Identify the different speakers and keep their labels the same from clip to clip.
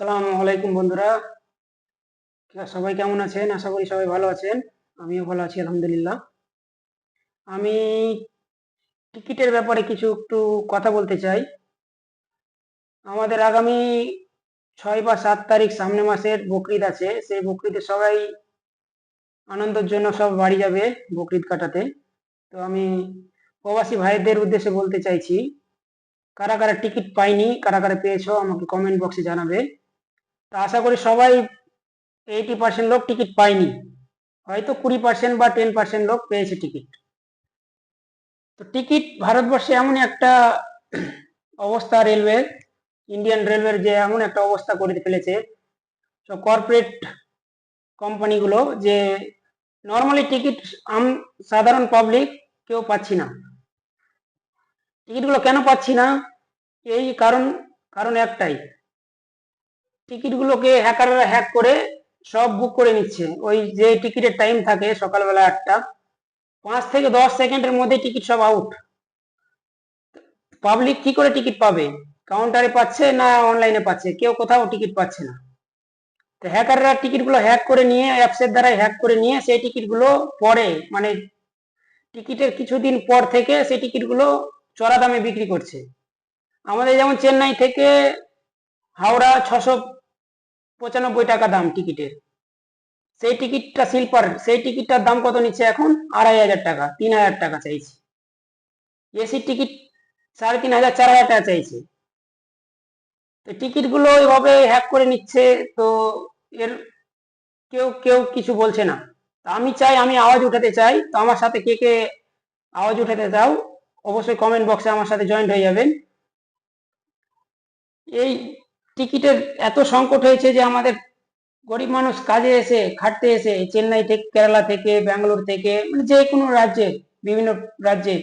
Speaker 1: আসসালামু আলাইকুম বন্ধুরা। সবাই কেমন আছেন? আশা করি সবাই ভালো আছেন। আমিও ভালো আছি, আলহামদুলিল্লাহ। আমি টিকিটের ব্যাপারে কিছু একটু কথা বলতে চাই। আমাদের আগামী ছয় বা সাত তারিখ সামনে মাসের বকরিদ আছে। সেই বকরিদে সবাই আনন্দের জন্য সব বাড়ি যাবে বকরিদ কাটাতে। তো আমি প্রবাসী ভাইদের উদ্দেশ্যে বলতে চাইছি, কারা কারা টিকিট পাইনি, কারা কারা পেয়েছ, আমাকে কমেন্ট বক্সে জানাবে। আশা করি সবাই এইটি পার্সেন্ট লোক টিকিট পায়নি। হয়তো কুড়ি পার্সেন্ট বা টেন পার্সেন্ট লোক পেয়েছে টিকিট তো টিকিট ভারতবর্ষে এমন একটা অবস্থা রেলওয়ে ইন্ডিয়ান রেলওয়ের যে এমন একটা অবস্থা করে ফেলেছে। সব কর্পোরেট কোম্পানিগুলো যে নর্মালি টিকিট আম, সাধারণ পাবলিক কেউ পাচ্ছি না। টিকিটগুলো কেন পাচ্ছি না? এই কারণ কারণ একটাই। টিকিটগুলোকে হ্যাকাররা হ্যাক করে সব বুক করে নিচ্ছে ওই যে টিকিটের টাইম থাকে সকালবেলা আটটা, পাঁচ থেকে দশ সেকেন্ডের মধ্যে টিকিট সব আউট পাবলিক কি করে টিকিট পাবে? কাউন্টারে পাচ্ছে না অনলাইনে পাচ্ছে? কেউ কোথাও টিকিট পাচ্ছে না। তো হ্যাকাররা টিকিটগুলো হ্যাক করে নিয়ে, অ্যাপসের দ্বারা হ্যাক করে নিয়ে সেই টিকিটগুলো পরে মানে টিকিটের কিছুদিন পর থেকে সেই টিকিটগুলো চড়া দামে বিক্রি করছে। আমাদের যেমন চেন্নাই থেকে হাওড়া ছশো পঁচানব্বই টাকা দাম টিকিটের। সেই টিকিটটা স্লিপার সেই টিকিটটার দাম কত নিচ্ছে এখন? আড়াই হাজার টাকা, তিন হাজার টাকা চাইছে। এসির টিকিট সাড়ে তিন হাজার, চার হাজার টাকা চাইছে। তো টিকিটগুলো এভাবে হ্যাক করে নিচ্ছে, তো এর কেউ কেউ কিছু বলছে না। আমি চাই, আমি আওয়াজ উঠাতে চাই। তো আমার সাথে কে কে আওয়াজ উঠাতে চাও, অবশ্যই কমেন্ট বক্সে আমার সাথে জয়েন্ট হয়ে যাবেন। এই টিকিটের এত সংকট হয়েছে যে আমাদের গরিব মানুষ কাজে এসে, খাটতে এসে, চেন্নাই থেকে, কেরালা থেকে, ব্যাঙ্গালোর থেকে মানে যে কোনো রাজ্যে, বিভিন্ন রাজ্যে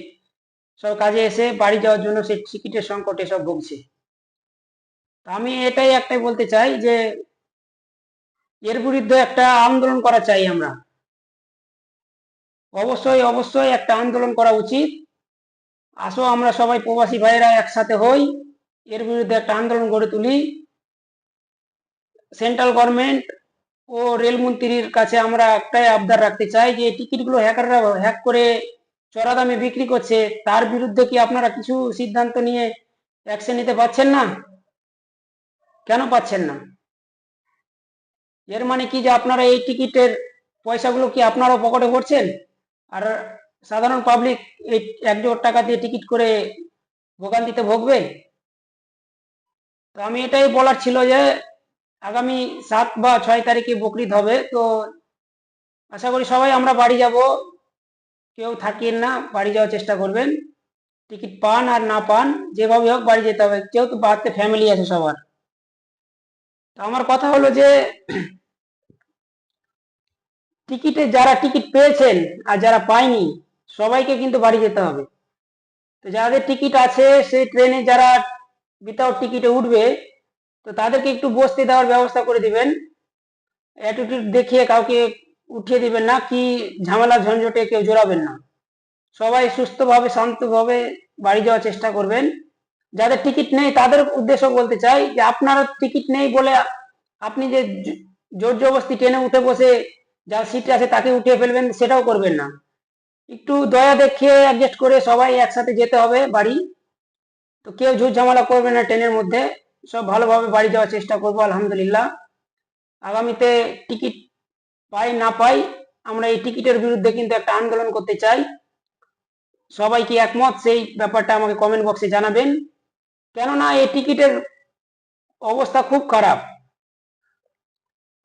Speaker 1: সব কাজে এসে বাড়ি যাওয়ার জন্য সেই টিকিটের সংকটে সব ভুগছে। আমি এটাই একটাই বলতে চাই যে, এর বিরুদ্ধে একটা আন্দোলন করা চাই আমরা। অবশ্যই অবশ্যই একটা আন্দোলন করা উচিত। আসো আমরা সবাই প্রবাসী ভাইয়েরা একসাথে হই, এর বিরুদ্ধে একটা আন্দোলন গড়ে তুলি। সেন্ট্রাল গভর্নমেন্ট ও রেলমন্ত্রীর কাছে আমরা একটাই আবদার রাখতে চাই যে টিকিটগুলো হ্যাকাররা হ্যাক করে চড়া দামে বিক্রি করছে, তার বিরুদ্ধে কি আপনারা কিছু সিদ্ধান্ত নিয়ে অ্যাকশন নিতে পারছেন না? কেন পাচ্ছেন না? এর মানে কি যে আপনারা এই টিকিটের পয়সাগুলো কি আপনারাও পকেটে ভরছেন? আর সাধারণ পাবলিক এই এক জোড় টাকা দিয়ে টিকিট করে ভোগান্তিতে ভোগবে? তো আমি এটাই বলার ছিল যে আগামী সাত বা ছয় তারিখে বকরিদ হবে। তো আশা করি সবাই আমরা বাড়ি যাব। কেউ থাকেন না, বাড়ি যাওয়ার চেষ্টা করবেন। টিকিট পান আর না পান, যেভাবে হোক বাড়ি যেতে হবে। কেউ তো বাড়িতে ফ্যামিলি আছে সবার। তো আমার কথা হলো যে, টিকিটে যারা টিকিট পেয়েছেন আর যারা পায়নি, সবাইকে কিন্তু বাড়ি যেতে হবে। তো যাদের টিকিট আছে, সেই ট্রেনে যারা উইথাউট টিকিটে উঠবে তো তাদেরকে একটু বসতে দেওয়ার ব্যবস্থা করে দিবেন। অ্যাটিটিউড দেখিয়ে কাউকে উঠিয়ে দিবেন না, কি ঝামেলা, ঝঞ্ঝটে কেউ জোড়াবেন না। সবাই সুস্থভাবে, শান্তভাবে বাড়ি যাওয়ার চেষ্টা করবেন। যাদের টিকিট নেই, তাদের উদ্দেশ্য বলতে চাই যে আপনার টিকিট নেই বলে আপনি যে জোর জবস্তি ট্রেনে উঠে বসে যার সিট আছে তাকে উঠিয়ে ফেলবেন, সেটাও করবেন না। একটু দয়া দেখিয়ে অ্যাডজাস্ট করে সবাই একসাথে যেতে হবে বাড়ি। তো কেউ ঝুট ঝামেলা করবে না ট্রেনের মধ্যে। সব ভালোভাবে বাড়ি যাওয়ার চেষ্টা করব, আলহামদুলিল্লাহ। আগামীতে টিকিট পাই না পাই, আমরা এই টিকিটের বিরুদ্ধে কিন্তু একটা আন্দোলন করতে চাই। সবাই কি একমত? সেই ব্যাপারটা আমাকে কমেন্ট বক্সে জানাবেন। কেননা এই টিকিটের অবস্থা খুব খারাপ।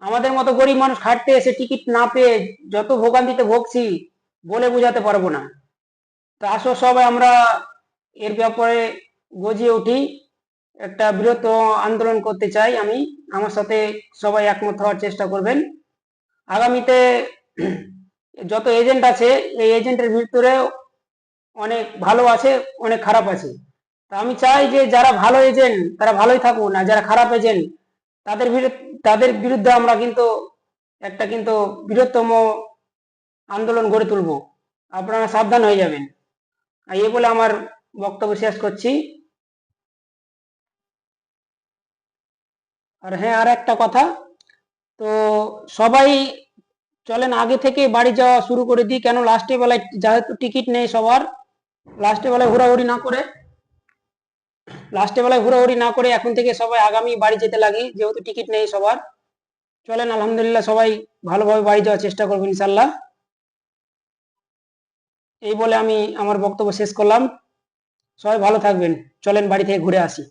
Speaker 1: আমাদের মতো গরিব মানুষ খাটতে এসে টিকিট না পেয়ে যত ভোগান্তিতে ভোগছি, বলে বোঝাতে পারব না। তা আসো সবাই আমরা এর ব্যাপারে গজিয়ে উঠি। একটা বৃহত্তম আন্দোলন করতে চাই আমি। আমার সাথে সবাই একমত হওয়ার চেষ্টা করবেন। আগামীতে যত এজেন্ট আছে, এই এজেন্টের ভিতরে অনেক ভালো আছে, অনেক খারাপ আছে। তা আমি চাই যে যারা ভালো এজেন্ট তারা ভালোই থাকুন আর যারা খারাপ এজেন্ট তাদের তাদের বিরুদ্ধে আমরা কিন্তু একটা কিন্তু বৃহত্তম আন্দোলন গড়ে তুলব। আপনারা সাবধান হয়ে যাবেন। আর এ বলে আমার বক্তব্য শেষ করছি। আর হ্যাঁ আর একটা কথা। তো সবাই চলেন, আগে থেকে বাড়ি যাওয়া শুরু করে দিই। কেন লাস্টে বেলায় যেহেতু টিকিট নেই সবার লাস্টে বেলায় ঘোরাঘুরি না করে লাস্টে বেলায় ঘোরাঘুরি না করে এখন থেকে সবাই আগামী বাড়ি যেতে লাগি, যেহেতু টিকিট নেই সবার। চলেন, আলহামদুলিল্লাহ সবাই ভালোভাবে বাড়ি যাওয়ার চেষ্টা করবেন ইনশাল্লাহ এই বলে আমি আমার বক্তব্য শেষ করলাম। সবাই ভালো থাকবেন। চলেন, বাড়ি থেকে ঘুরে আসি।